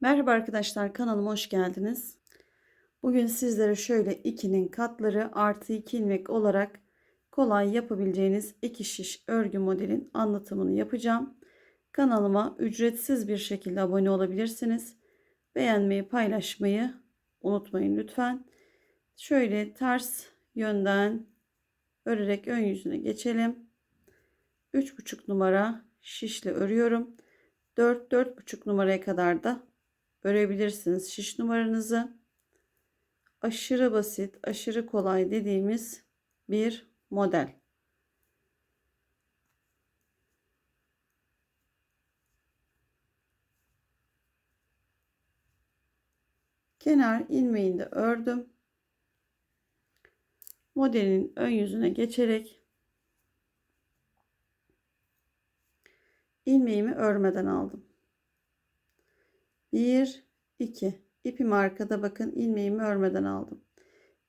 Merhaba arkadaşlar kanalıma hoş geldiniz. Bugün sizlere şöyle 2'nin katları artı 2 ilmek olarak kolay yapabileceğiniz iki şiş örgü modelin anlatımını yapacağım. Kanalıma ücretsiz bir şekilde abone olabilirsiniz. Beğenmeyi paylaşmayı unutmayın lütfen. Şöyle ters yönden örerek ön yüzüne geçelim. 3,5 numara şişle örüyorum. 4 4,5 numaraya kadar da örebilirsiniz şiş numaranızı. Aşırı basit, aşırı kolay dediğimiz bir model. Kenar ilmeğini de ördüm. Modelin ön yüzüne geçerek ilmeğimi örmeden aldım. 1 2 ipim arkada bakın ilmeğimi örmeden aldım.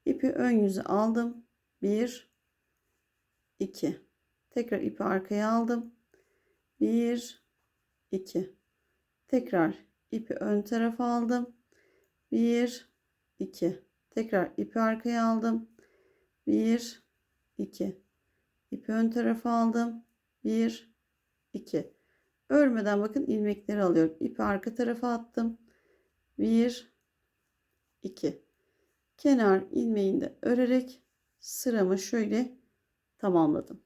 İpi ön yüzü aldım. 1 2 tekrar ipi arkaya aldım. 1 2 tekrar ipi ön tarafa aldım. 1 2 tekrar ipi arkaya aldım. 1 2 ipi ön tarafa aldım. 1 2 örmeden bakın ilmekleri alıyorum. İpi arka tarafa attım. 1 2 kenar ilmeğini de örerek sıramı şöyle tamamladım.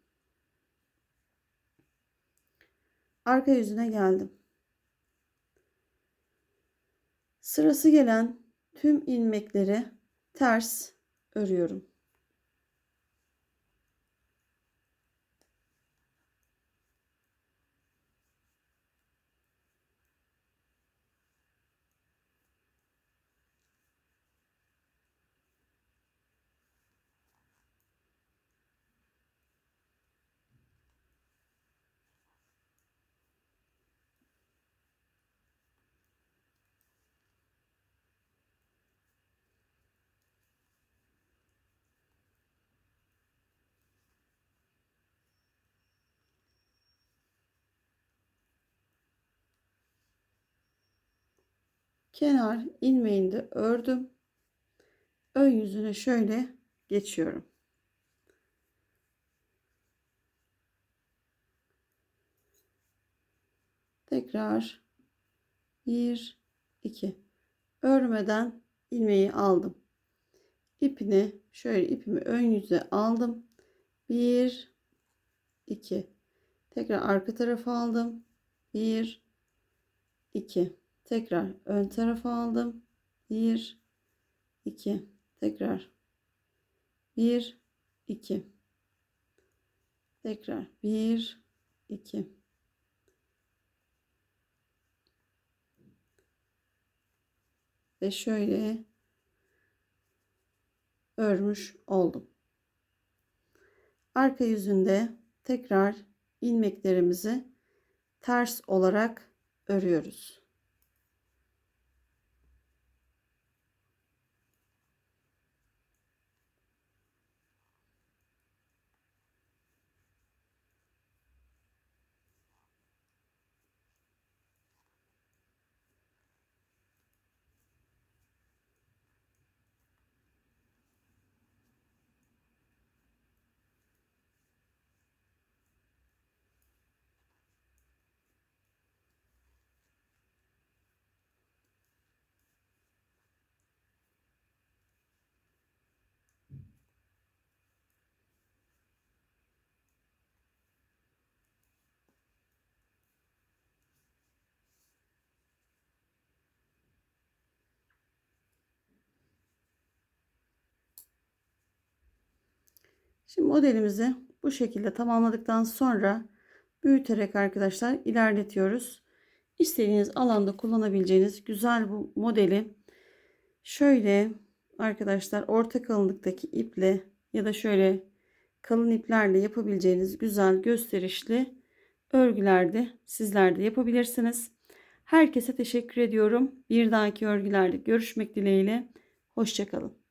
Arka yüzüne geldim. Sırası gelen tüm ilmekleri ters örüyorum. Kenar ilmeğini de ördüm. Ön yüzüne şöyle geçiyorum. Tekrar 1 2 örmeden ilmeği aldım. İpini şöyle ipimi ön yüze aldım. 1 2 tekrar arka tarafa aldım. 1 2 tekrar ön tarafa aldım. 1 2 tekrar. 1 2 tekrar. 1 2 ve şöyle örmüş oldum. Arka yüzünde tekrar ilmeklerimizi ters olarak örüyoruz Şimdi modelimizi bu şekilde tamamladıktan sonra büyüterek arkadaşlar ilerletiyoruz. İstediğiniz alanda kullanabileceğiniz güzel bu modeli şöyle arkadaşlar orta kalınlıktaki iple ya da şöyle kalın iplerle yapabileceğiniz güzel gösterişli örgülerde sizler de yapabilirsiniz. Herkese teşekkür ediyorum. Bir dahaki örgülerde görüşmek dileğiyle. Hoşçakalın.